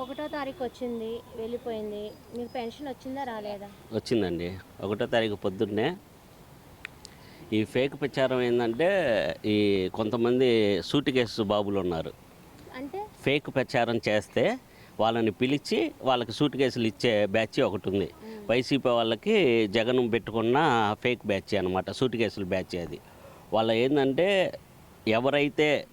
ఒకటో తారీఖు వచ్చింది వెళ్ళిపోయింది. మీకు పెన్షన్ వచ్చిందా రాలేదా? వచ్చిందండి. ఒకటో తారీఖు పొద్దున్నే ఈ ఫేక్ ప్రచారం ఏంటంటే ఈ కొంతమంది సూటి కేసు బాబులు ఉన్నారు. అంటే? ఫేక్ ప్రచారం చేస్తే వాళ్ళని పిలిచి వాళ్ళకి సూట్ కేసులు ఇచ్చే బ్యాచ్ ఒకటి ఉంది. వైసీపీ వాళ్ళకి జగన్ పెట్టుకున్న ఫేక్ బ్యాచ్ అనమాట సూట్ కేసుల బ్యాచ్ అది. వాళ్ళ ఏంటంటే ఎవరైతే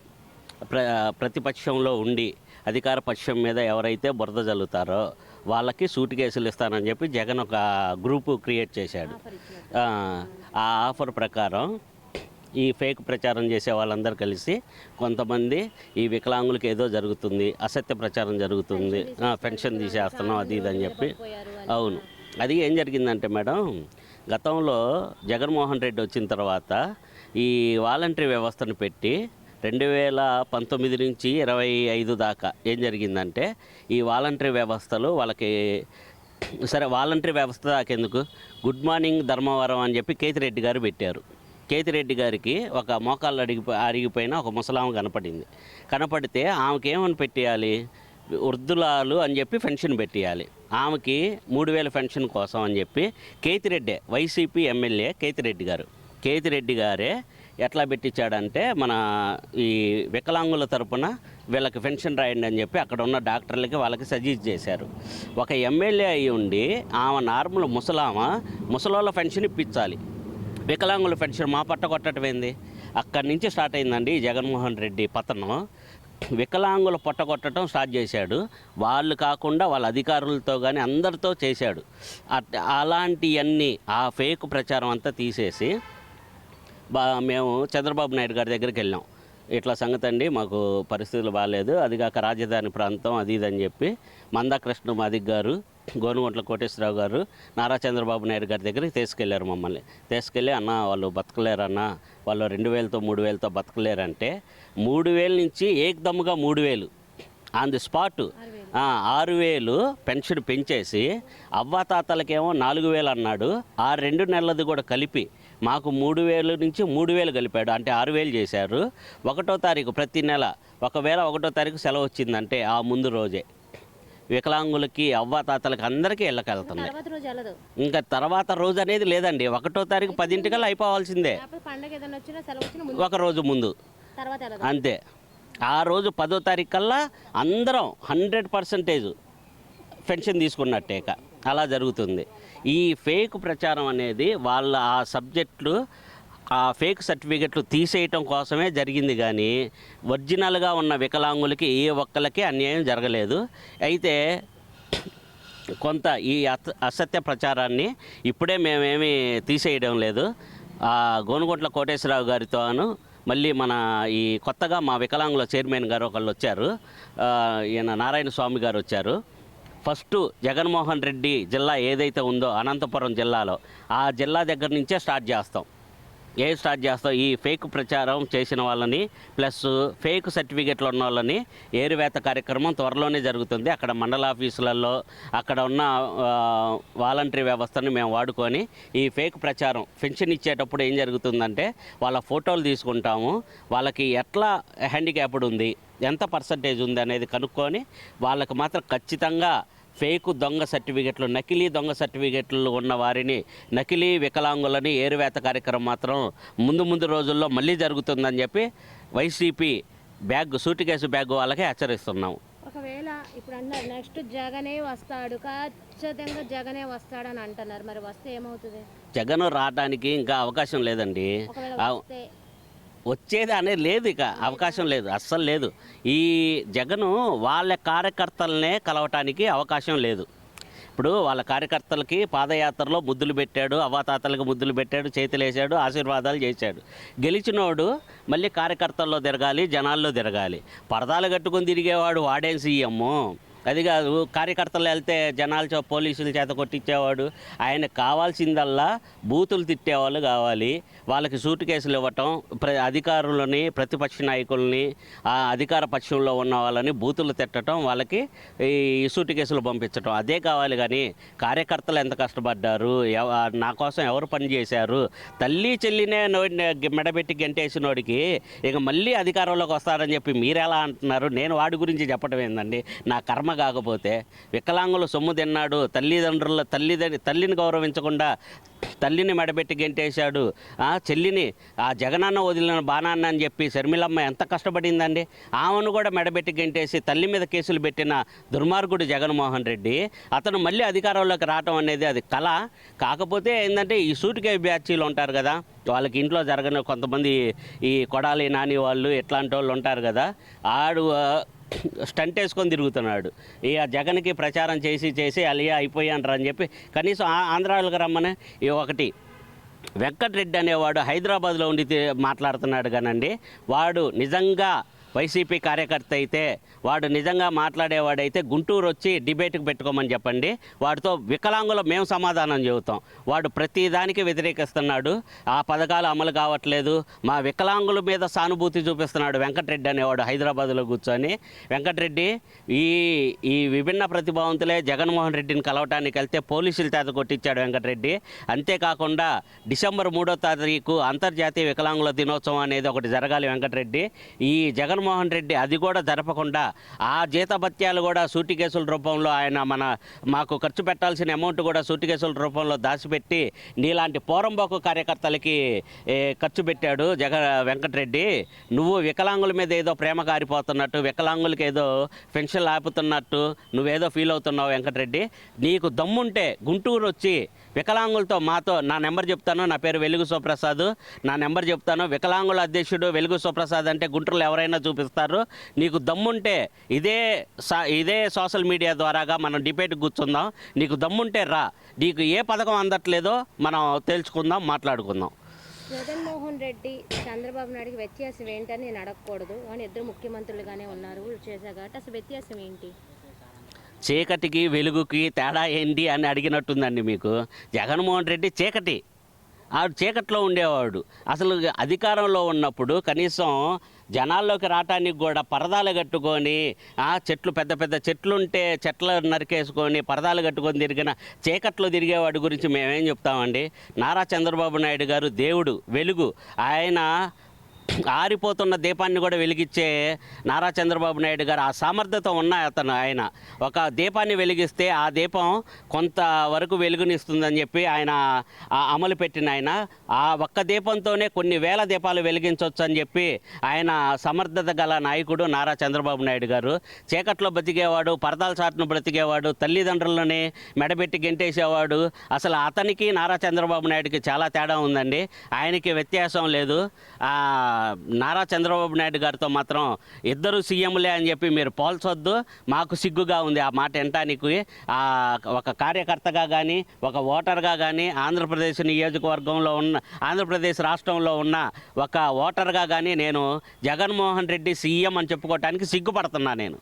ప్ర ప్రతిపక్షంలో ఉండి అధికార పక్షం మీద ఎవరైతే బురద జల్లుతారో వాళ్ళకి సూట్ కేసులు ఇస్తానని చెప్పి జగన్ ఒక గ్రూపు క్రియేట్ చేశాడు. ఆ, ఆఫర్ ప్రకారం ఈ ఫేక్ ప్రచారం చేసే వాళ్ళందరూ కలిసి కొంతమంది ఈ వికలాంగులకి ఏదో జరుగుతుంది అసత్య ప్రచారం జరుగుతుంది పెన్షన్ తీసేస్తున్నాం అది ఇది అని చెప్పి అవును. అది ఏం జరిగిందంటే మేడం గతంలో జగన్మోహన్ రెడ్డి వచ్చిన తర్వాత ఈ వాలంటరీ వ్యవస్థను పెట్టి రెండు వేల పంతొమ్మిది నుంచి ఇరవై ఐదు దాకా ఏం జరిగిందంటే ఈ వాలంటరీ వ్యవస్థలు వాళ్ళకి సరే వాలంటరీ వ్యవస్థ దాకెందుకు గుడ్ మార్నింగ్ ధర్మవరం అని చెప్పి కేతిరెడ్డి గారు పెట్టారు. కేతిరెడ్డి గారికి ఒక మోకాళ్ళు అడిగి అరిగిపోయిన ఒక ముసలామ కనపడింది. కనపడితే ఆమెకి ఏమని పెట్టేయాలి? వృద్ధులాలు అని చెప్పి పెన్షన్ పెట్టేయాలి. ఆమెకి మూడు వేల పెన్షన్ కోసం అని చెప్పి కేతిరెడ్డే వైసీపీ ఎమ్మెల్యే కేతిరెడ్డి గారు కేతిరెడ్డి గారే ఎట్లా పెట్టించాడంటే మన ఈ వికలాంగుల తరపున వీళ్ళకి పెన్షన్ రాయండి అని చెప్పి అక్కడ ఉన్న డాక్టర్లకి వాళ్ళకి సజెస్ట్ చేశారు. ఒక ఎమ్మెల్యే అయి ఉండి ఆమె నార్మల్ ముసలామ ముసలోళ్ళ పెన్షన్ ఇప్పించాలి. వికలాంగుల పెన్షన్ మా పట్ట కొట్టడం అక్కడి నుంచి స్టార్ట్ అయిందండి జగన్మోహన్ రెడ్డి పతనం. వికలాంగుల పొట్టగొట్టడం స్టార్ట్ చేశాడు. వాళ్ళు కాకుండా వాళ్ళ అధికారులతో కానీ అందరితో చేశాడు. అట్- అలాంటివన్నీ ఆ ఫేక్ ప్రచారం అంతా తీసేసి బా మేము చంద్రబాబు నాయుడు గారి దగ్గరికి వెళ్ళాం. ఇట్లా సంగతి అండి మాకు పరిస్థితులు బాగాలేదు అది కాక రాజధాని ప్రాంతం అది ఇది అని చెప్పి మందాకృష్ణ మాదిక్ గారు గోనుగుంట్ల కోటేశ్వరరావు గారు నారా చంద్రబాబు నాయుడు గారి దగ్గరికి తీసుకెళ్ళారు మమ్మల్ని. తీసుకెళ్ళి అన్న వాళ్ళు బతకలేరన్న వాళ్ళు రెండు వేలతో మూడు వేలతో బతకలేరంటే మూడు వేల నుంచి ఏకదమ్ముగా మూడు వేలు. ఆన్ ది స్పాట్ ఆరు వేలు పెన్షన్ పెంచేసి అవ్వాతాతలకేమో నాలుగు వేలు అన్నాడు. ఆ రెండు నెలలది కూడా కలిపి మాకు మూడు వేలు నుంచి మూడు వేలు కలిపాడు. అంటే ఆరు వేలు చేశారు. ఒకటో తారీఖు ప్రతి నెల ఒకవేళ ఒకటో తారీఖు సెలవు వచ్చిందంటే ఆ ముందు రోజే. వికలాంగులకి అవ్వాతాతలకి అందరికీ ఇళ్ళకెళ్తున్నాయి తర్వాత రోజు వెళ్ళదు. ఇంకా తర్వాత రోజు అనేది లేదండి. ఒకటో తారీఖు పదింటికల్లా అయిపోవాల్సిందే. ఒక రోజు ముందు. అంతే. ఆ రోజు పదో తారీఖు కల్లా అందరం హండ్రెడ్ పర్సంటేజ్ పెన్షన్ తీసుకున్నట్టే ఇక. అలా జరుగుతుంది. ఈ ఫేక్ ప్రచారం అనేది వాళ్ళ ఆ సబ్జెక్టులు ఆ ఫేక్ సర్టిఫికెట్లు తీసేయటం కోసమే జరిగింది కానీ ఒరిజినల్గా ఉన్న వికలాంగులకి ఏ ఒక్కలకి అన్యాయం జరగలేదు. అయితే కొంత ఈ అసత్య ప్రచారాన్ని ఇప్పుడే మేమేమి తీసేయడం లేదు. ఆ గోనుగుంట్ల కోటేశ్వరరావు గారితోను మళ్ళీ మన ఈ కొత్తగా మా వికలాంగుల చైర్మన్ గారు ఒకళ్ళు వచ్చారు. ఈయన నారాయణ స్వామి గారు వచ్చారు. ఫస్ట్ జగన్మోహన్ రెడ్డి జిల్లా ఏదైతే ఉందో అనంతపురం జిల్లాలో ఆ జిల్లా దగ్గర నుంచే స్టార్ట్ చేస్తాం. ఏ స్టార్ట్ చేస్తాం? ఈ ఫేక్ ప్రచారం చేసిన వాళ్ళని ప్లస్ ఫేక్ సర్టిఫికెట్లు ఉన్న వాళ్ళని ఏరువేత కార్యక్రమం త్వరలోనే జరుగుతుంది. అక్కడ మండల ఆఫీసులలో అక్కడ ఉన్న వాలంటరీ వ్యవస్థను మేము వాడుకొని ఈ ఫేక్ ప్రచారం పెన్షన్ ఇచ్చేటప్పుడు ఏం జరుగుతుందంటే వాళ్ళ ఫోటోలు తీసుకుంటాము. వాళ్ళకి ఎట్లా హ్యాండిక్యాప్డ్ ఉంది? ఎంత పర్సంటేజ్ ఉంది అనేది కనుక్కొని వాళ్ళకి మాత్రం ఖచ్చితంగా ఫేక్ దొంగ సర్టిఫికెట్లు నకిలీ దొంగ సర్టిఫికెట్లు ఉన్న వారిని నకిలీ వికలాంగులని ఏరువేత కార్యక్రమం మాత్రం ముందు ముందు రోజుల్లో మళ్ళీ జరుగుతుందని చెప్పి YCP bag suitcase bag వాళ్ళకి హెచ్చరిస్తున్నాం. ఒకవేళ ఇప్పుడు అన్నారు నెక్స్ట్ జగనే వస్తాడు ఖచ్చితంగా జగనే వస్తాడని అంటున్నారు. మరి వస్తే ఏమవుతుంది? జగన్ రావడానికి ఇంకా అవకాశం లేదండి. వచ్చేది అనేది లేదు ఇక అవకాశం లేదు అస్సలు లేదు. ఈ జగను వాళ్ళ కార్యకర్తలనే కలవటానికి అవకాశం లేదు. ఇప్పుడు వాళ్ళ కార్యకర్తలకి పాదయాత్రలో ముద్దులు పెట్టాడు అవ్వాతాతలకు ముద్దులు పెట్టాడు చేతులు వేసాడు ఆశీర్వాదాలు చేశాడు. గెలిచినోడు మళ్ళీ కార్యకర్తల్లో తిరగాలి జనాల్లో తిరగాలి. పరదాలు కట్టుకొని తిరిగేవాడు వాడేం సీఎమ్ము? అది కాదు కార్యకర్తలు వెళ్తే జనాల చే పోలీసుల చేత కొట్టించేవాడు. ఆయన కావాల్సిందల్లా బూతులు తిట్టేవాళ్ళు కావాలి. వాళ్ళకి సూటు కేసులు ఇవ్వటం ప్ర అధికారులని ప్రతిపక్ష నాయకుల్ని ఆ అధికార పక్షంలో ఉన్న వాళ్ళని బూతులు తిట్టడం వాళ్ళకి ఈ సూటు కేసులు పంపించటం. అదే కావాలి కానీ కార్యకర్తలు ఎంత కష్టపడ్డారు ఎవ- నా కోసం ఎవరు పని చేశారు? తల్లి చెల్లినే నోడిని మెడబెట్టి గెంటేసినోడికి ఇక మళ్ళీ అధికారంలోకి వస్తారని చెప్పి మీరు ఎలా అంటున్నారు? నేను వాడి గురించి చెప్పడం ఏందండి? నా కర్మ కాకపోతే వికలాంగులు సొమ్ము తిన్నాడు తల్లిదండ్రుల తల్లి తల్లిని గౌరవించకుండా తల్లిని మెడబెట్టి గెంటేశాడు. ఆ చెల్లిని ఆ జగనన్న వదిలిన బాణాన్న అని చెప్పి శర్మిలమ్మ ఎంత కష్టపడిందండి? ఆమెను కూడా మెడబెట్టి గెంటేసి తల్లి మీద కేసులు పెట్టిన దుర్మార్గుడు జగన్మోహన్ రెడ్డి అతను మళ్ళీ అధికారంలోకి రావటం అనేది అది కళ. కాకపోతే ఏంటంటే ఈ సూటికే బ్యాచీలు ఉంటారు కదా వాళ్ళకి ఇంట్లో జరగని కొంతమంది ఈ కొడాలి నాని వాళ్ళు ఇట్లాంటి వాళ్ళు ఉంటారు కదా ఆడు స్టంట్ వేసుకొని తిరుగుతున్నాడు. ఇక జగన్కి ప్రచారం చేసి చేసి అలియా అయిపోయాను అని చెప్పి కనీసం ఆ- ఆంధ్రాలకు రమ్మని ఈ ఒకటి. వెంకటరెడ్డి అనేవాడు హైదరాబాద్లో ఉండి మాట్లాడుతున్నాడు కానండి. వాడు నిజంగా వైసీపీ కార్యకర్త అయితే వాడు నిజంగా మాట్లాడేవాడైతే గుంటూరు వచ్చి డిబేట్కి పెట్టుకోమని చెప్పండి. వాడితో వికలాంగులు మేము సమాధానం చెబుతాం. వాడు ప్రతిదానికి వ్యతిరేకిస్తున్నాడు. ఆ పథకాలు అమలు కావట్లేదు. మా వికలాంగుల మీద సానుభూతి చూపిస్తున్నాడు వెంకటరెడ్డి అనేవాడు హైదరాబాద్లో కూర్చొని. వెంకటరెడ్డి ఈ ఈ విభిన్న ప్రతిభావంతులే జగన్మోహన్ రెడ్డిని కలవటానికి వెళ్తే పోలీసులు చేత కొట్టించాడు వెంకటరెడ్డి. అంతేకాకుండా డిసెంబర్ మూడో తారీఖు అంతర్జాతీయ వికలాంగుల దినోత్సవం అనేది ఒకటి జరగాలి వెంకటరెడ్డి. ఈ జగన్ జగన్మోహన్ రెడ్డి అది కూడా జరపకుండా ఆ జీతభత్యాలు కూడా సూటి కేసుల రూపంలో ఆయన మన మాకు ఖర్చు పెట్టాల్సిన అమౌంట్ కూడా సూటి కేసుల రూపంలో దాచిపెట్టి నీలాంటి పోరంబోకు కార్యకర్తలకి ఖర్చు పెట్టాడు జగ వెంకటరెడ్డి. నువ్వు వికలాంగుల మీద ఏదో ప్రేమ కారిపోతున్నట్టు వికలాంగులకి ఏదో పెన్షన్లు ఆపుతున్నట్టు నువ్వేదో ఫీల్ అవుతున్నావు వెంకటరెడ్డి. నీకు దమ్ముంటే గుంటూరు వచ్చి వికలాంగులతో మాతో నా నెంబర్ చెప్తాను. నా పేరు వెలుగు సుప్రసాద్. నా నెంబర్ చెప్తాను. వికలాంగుల అధ్యక్షుడు వెలుగు సుప్రసాద్ అంటే గుంటూరులో ఎవరైనా చూపిస్తారు. నీకు దమ్ముంటే ఇదే ఇదే సోషల్ మీడియా ద్వారాగా మనం డిబేట్ కూర్చుందాం. నీకు దమ్ముంటే రా. నీకు ఏ పథకం అందట్లేదో మనం తెలుసుకుందాం మాట్లాడుకుందాం. జగన్మోహన్ రెడ్డి చంద్రబాబు నాయుడుకి వ్యత్యాసం ఏంటని నేను అడగకూడదు. అని ఇద్దరు ముఖ్యమంత్రులుగానే ఉన్నారు. చేశారు కాబట్టి అసలు వ్యత్యాసం ఏంటి? చీకటికి వెలుగుకి తేడా ఏంటి అని అడిగినట్టుందండి మీకు. జగన్మోహన్ రెడ్డి చీకటి. ఆడు చీకట్లో ఉండేవాడు. అసలు అధికారంలో ఉన్నప్పుడు కనీసం జనాల్లోకి రావటానికి కూడా పరదాలు కట్టుకొని ఆ చెట్లు పెద్ద పెద్ద చెట్లు ఉంటే చెట్లు నరికేసుకొని పరదాలు కట్టుకొని తిరిగిన చీకట్లో తిరిగేవాడి గురించి మేమేం చెప్తామండి? నారా చంద్రబాబు నాయుడు గారు దేవుడు వెలుగు. ఆయన ఆరిపోతున్న దీపాన్ని కూడా వెలిగించే నారా చంద్రబాబు నాయుడు గారు ఆ సామర్థ్యత ఉన్న అతను ఆయన. ఒక దీపాన్ని వెలిగిస్తే ఆ దీపం కొంత వరకు వెలుగునిస్తుందని చెప్పి ఆయన అమలు పెట్టిన ఆయన. ఆ ఒక్క దీపంతోనే కొన్ని వేల దీపాలు వెలిగించవచ్చు అని చెప్పి ఆయన సమర్థత గల నాయకుడు నారా చంద్రబాబు నాయుడు గారు. చీకట్లో బతికేవాడు పరదాల చాటును బ్రతికేవాడు తల్లిదండ్రులని మెడబెట్టి గెంటేసేవాడు. అసలు అతనికి నారా చంద్రబాబు నాయుడుకి చాలా తేడా ఉందండి. ఆయనకి వ్యత్యాసం లేదు. ఆ, నారా చంద్రబాబు నాయుడు గారితో మాత్రం ఇద్దరు సీఎంలే అని చెప్పి మీరు పోల్చొద్దు. మాకు సిగ్గుగా ఉంది ఆ మాట వినటానికి ఒక కార్యకర్తగా కానీ ఒక ఓటర్గా కానీ ఆంధ్రప్రదేశ్ నియోజకవర్గంలో ఉన్న ఆంధ్రప్రదేశ్ రాష్ట్రంలో ఉన్న ఒక ఓటర్గా కానీ నేను జగన్మోహన్ రెడ్డి సీఎం అని చెప్పుకోవటానికి సిగ్గుపడుతున్నా నేను.